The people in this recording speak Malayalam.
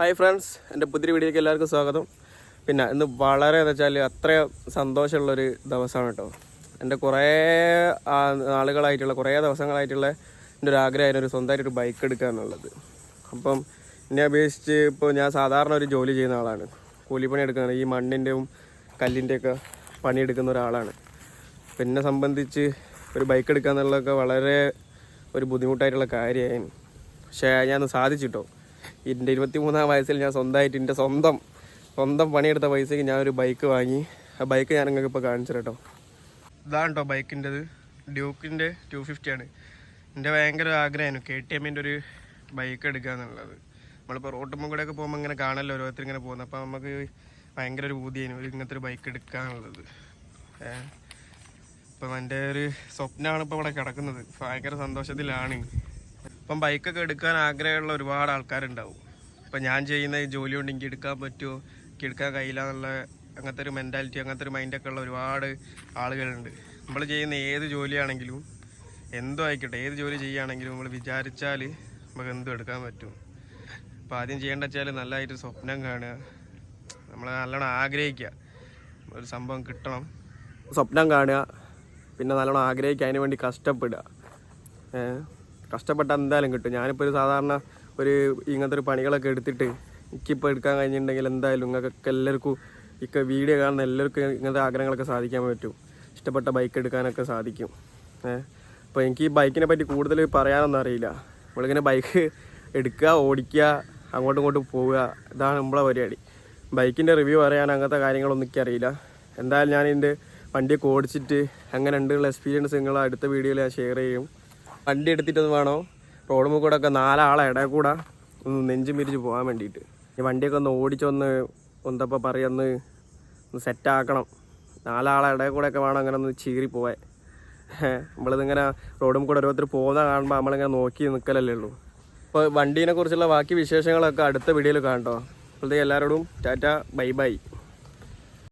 ഹായ് ഫ്രണ്ട്സ് എന്റെ പുതിയ വീഡിയോക്ക് എല്ലാവർക്കും സ്വാഗതം. പിന്നെ ഇന്ന് വളരെ എന്ന് വെച്ചാൽ അത്ര സന്തോഷമുള്ളൊരു ദിവസമാണ് കേട്ടോ. എന്റെ കുറേ ആളുകളായിട്ടുള്ള കുറേ ദിവസങ്ങളായിട്ടുള്ള എന്റെ ഒരു ആഗ്രഹമായിരുന്നു ഒരു സ്വന്തമായിട്ടൊരു ബൈക്ക് എടുക്കുക എന്നുള്ളത്. അപ്പം എന്നെ അപേക്ഷിച്ച് ഇപ്പോൾ ഞാൻ സാധാരണ ഒരു ജോലി ചെയ്യുന്ന ആളാണ്. കൂലിപ്പണി എടുക്കുന്ന ഈ മണ്ണിന്റെയും കല്ലിന്റെയൊക്കെ പണിയെടുക്കുന്ന ഒരാളാണ്. അപ്പം എന്നെ സംബന്ധിച്ച് ഒരു ബൈക്ക് എടുക്കുക എന്നുള്ളതൊക്കെ വളരെ ഒരു ബുദ്ധിമുട്ടായിട്ടുള്ള കാര്യമായിരുന്നു. പക്ഷേ ഞാൻ സാധിച്ചിട്ടോ എന്റെ ഇരുപത്തി മൂന്നാം വയസ്സിൽ ഞാൻ സ്വന്തമായിട്ട് എന്റെ സ്വന്തം സ്വന്തം പണിയെടുത്ത പൈസയ്ക്ക് ഞാനൊരു ബൈക്ക് വാങ്ങി. ആ ബൈക്ക് ഞാൻ നിങ്ങൾക്ക് ഇപ്പോൾ കാണിച്ചു കേട്ടോ ഇതാണ് കേട്ടോ ബൈക്കിന്റെത് ഡ്യൂക്കിന്റെ ടു ഫിഫ്റ്റിയാണ് എന്റെ ഭയങ്കര ആഗ്രഹമായിരുന്നു കെ ടി എമ്മിന്റെ ഒരു ബൈക്ക് എടുക്കുക എന്നുള്ളത്. നമ്മളിപ്പോൾ റോട്ടുമ്പോൾ ഒക്കെ പോകുമ്പോൾ ഇങ്ങനെ കാണല്ലോ ഓരോരുത്തർ ഇങ്ങനെ പോകുന്നത്. അപ്പോൾ നമുക്ക് ഭയങ്കര ഒരു ബൂതിയായിരുന്നു ഒരു ഇങ്ങനത്തെ ഒരു ബൈക്ക് എടുക്കുക എന്നുള്ളത്. ഇപ്പം എന്റെ ഒരു സ്വപ്നമാണ് ഇപ്പോൾ ഇവിടെ കിടക്കുന്നത്. ഭയങ്കര സന്തോഷത്തിലാണ്. ഇപ്പം ബൈക്കൊക്കെ എടുക്കാൻ ആഗ്രഹമുള്ള ഒരുപാട് ആൾക്കാരുണ്ടാവും. ഇപ്പം ഞാൻ ചെയ്യുന്ന ജോലി കൊണ്ട് എനിക്ക് എടുക്കാൻ പറ്റുമോ? എനിക്ക് എടുക്കാൻ കഴിയില്ല എന്നുള്ള അങ്ങനത്തെ ഒരു മെന്റാലിറ്റി അങ്ങനത്തെ ഒരു മൈൻഡൊക്കെ ഉള്ള ഒരുപാട് ആളുകളുണ്ട്. നമ്മൾ ചെയ്യുന്ന ഏത് ജോലിയാണെങ്കിലും എന്തോ ആയിക്കോട്ടെ ഏത് ജോലി ചെയ്യുകയാണെങ്കിലും നമ്മൾ വിചാരിച്ചാൽ നമുക്ക് എന്തും എടുക്കാൻ പറ്റും. അപ്പം ആദ്യം ചെയ്യേണ്ട വെച്ചാൽ നല്ലതായിട്ട് സ്വപ്നം കാണുക. നമ്മൾ നല്ലോണം ആഗ്രഹിക്കുക. ഒരു സംഭവം കിട്ടണം. സ്വപ്നം കാണുക. പിന്നെ നല്ലോണം ആഗ്രഹിക്കുക. അതിന് വേണ്ടി കഷ്ടപ്പെടുക. കഷ്ടപ്പെട്ടാൽ എന്തായാലും കിട്ടും. ഞാനിപ്പോൾ ഒരു സാധാരണ ഒരു ഇങ്ങനത്തെ ഒരു പണികളൊക്കെ എടുത്തിട്ട് എനിക്കിപ്പോൾ എടുക്കാൻ കഴിഞ്ഞിട്ടുണ്ടെങ്കിൽ എന്തായാലും നിങ്ങൾക്ക് എല്ലാവർക്കും ഇക്ക വീഡിയോ കാണുന്ന എല്ലാവർക്കും ഇങ്ങനത്തെ ആഗ്രഹങ്ങളൊക്കെ സാധിക്കാൻ പറ്റും. ഇഷ്ടപ്പെട്ട ബൈക്ക് എടുക്കാനൊക്കെ സാധിക്കും. അപ്പോൾ എനിക്ക് ഈ ബൈക്കിനെ പറ്റി കൂടുതൽ പറയാനൊന്നും അറിയില്ല. നമ്മളിങ്ങനെ ബൈക്ക് എടുക്കുക ഓടിക്കുക അങ്ങോട്ടും ഇങ്ങോട്ടും പോവുക ഇതാണ് നമ്മളെ പരിപാടി. ബൈക്കിന്റെ റിവ്യൂ പറയാൻ അങ്ങനത്തെ കാര്യങ്ങളൊന്നും എനിക്ക് അറിയില്ല. എന്തായാലും ഞാൻ വണ്ടിയൊക്കെ ഓടിച്ചിട്ട് അങ്ങനെ ഉണ്ടുള്ള എക്സ്പീരിയൻസ് നിങ്ങൾ അടുത്ത വീഡിയോയിൽ ഞാൻ ഷെയർ ചെയ്യും. വണ്ടി എടുത്തിട്ടൊന്ന് വേണോ? റോഡ് മുക്കൂടെ ഒക്കെ നാലാളെ ഇടയിൽ കൂടെ ഒന്ന് നെഞ്ചും പിരിച്ച് പോകാൻ വേണ്ടിയിട്ട്. ഈ വണ്ടിയൊക്കെ ഒന്ന് ഓടിച്ചൊന്ന് എന്തപ്പോൾ പറയൊന്ന് ഒന്ന് സെറ്റാക്കണം നാലാളെ ഇടയിൽ കൂടെ ഒക്കെ വേണം അങ്ങനെ ഒന്ന് ചീറി പോവാൻ. നമ്മളിതിങ്ങനെ റോഡും കൂടെ ഓരോരുത്തർ പോകുന്ന കാണുമ്പോൾ നമ്മളിങ്ങനെ നോക്കി നിൽക്കലല്ലേ ഉള്ളൂ. അപ്പോൾ വണ്ടീനെ കുറിച്ചുള്ള ബാക്കി വിശേഷങ്ങളൊക്കെ അടുത്ത വീഡിയോയിൽ കാണട്ടോ. അപ്പോഴത്തേക്ക് എല്ലാവരോടും ടാറ്റ ബൈ ബൈ.